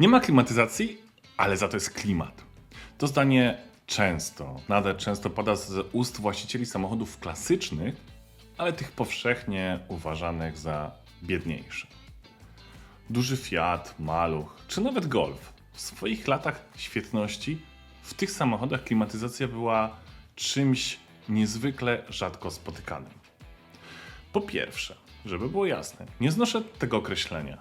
Nie ma klimatyzacji, ale za to jest klimat. To zdanie często, nadal często pada z ust właścicieli samochodów klasycznych, ale tych powszechnie uważanych za biedniejsze. Duży Fiat, Maluch czy nawet Golf w swoich latach świetności w tych samochodach klimatyzacja była czymś niezwykle rzadko spotykanym. Po pierwsze, żeby było jasne, nie znoszę tego określenia,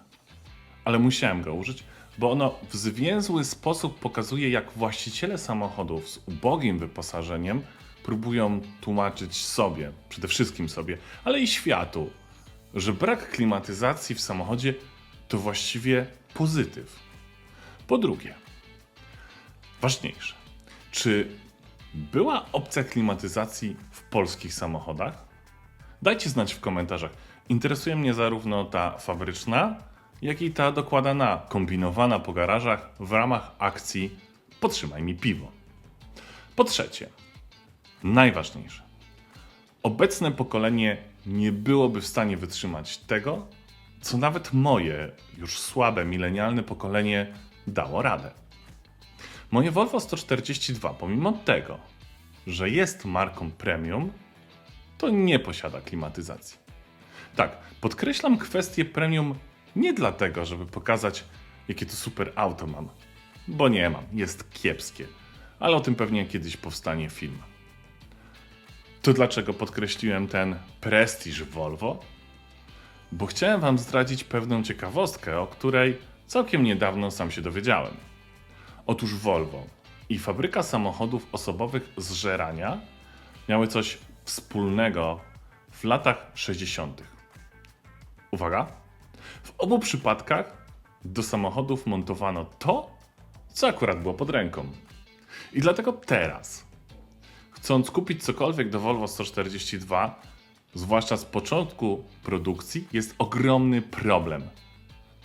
ale musiałem go użyć, bo ono w zwięzły sposób pokazuje, jak właściciele samochodów z ubogim wyposażeniem próbują tłumaczyć sobie, przede wszystkim sobie, ale i światu, że brak klimatyzacji w samochodzie to właściwie pozytyw. Po drugie, ważniejsze, czy była opcja klimatyzacji w polskich samochodach? Dajcie znać w komentarzach. Interesuje mnie zarówno ta fabryczna, jak i ta dokładana, kombinowana po garażach w ramach akcji Potrzymaj mi piwo. Po trzecie, najważniejsze. Obecne pokolenie nie byłoby w stanie wytrzymać tego, co nawet moje, już słabe milenialne pokolenie dało radę. Moje Volvo 142, pomimo tego, że jest marką premium, to nie posiada klimatyzacji. Tak, podkreślam kwestię premium nie dlatego, żeby pokazać, jakie to super auto mam, bo nie mam, jest kiepskie, ale o tym pewnie kiedyś powstanie film. To dlaczego podkreśliłem ten prestiż Volvo? Bo chciałem Wam zdradzić pewną ciekawostkę, o której całkiem niedawno sam się dowiedziałem. Otóż Volvo i fabryka samochodów osobowych z Żerania miały coś wspólnego w latach 60. Uwaga! W obu przypadkach do samochodów montowano to, co akurat było pod ręką. I dlatego teraz, chcąc kupić cokolwiek do Volvo 142, zwłaszcza z początku produkcji, jest ogromny problem.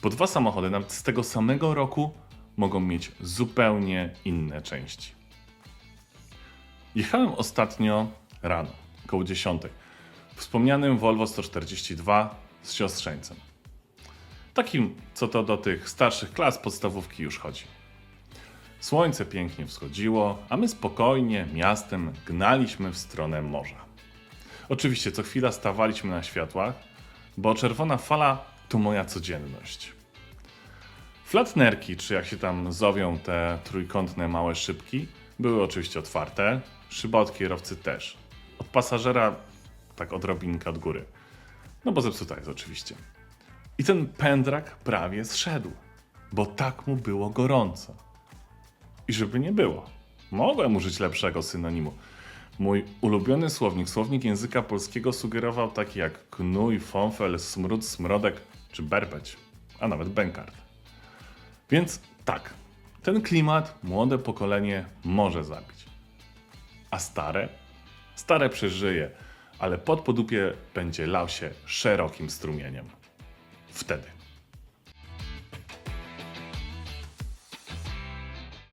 Bo dwa samochody, nawet z tego samego roku, mogą mieć zupełnie inne części. Jechałem ostatnio rano, około 10, wspomnianym Volvo 142 z siostrzeńcem. Takim, co to do tych starszych klas podstawówki już chodzi. Słońce pięknie wschodziło, a my spokojnie miastem gnaliśmy w stronę morza. Oczywiście co chwila stawaliśmy na światłach, bo czerwona fala to moja codzienność. Flatnerki, czy jak się tam zowią te trójkątne małe szybki, były oczywiście otwarte, szyba od kierowcy też. Od pasażera tak odrobinkę od góry. No bo zepsuta jest oczywiście. I ten pędrak prawie zszedł, bo tak mu było gorąco. I żeby nie było, mogłem użyć lepszego synonimu. Mój ulubiony słownik, słownik języka polskiego sugerował takie jak knój, fąfel, smród, smrodek czy berbeć, a nawet bękart. Więc tak, ten klimat młode pokolenie może zabić. A stare? Stare przeżyje, ale pod podupie będzie lał się szerokim strumieniem wtedy.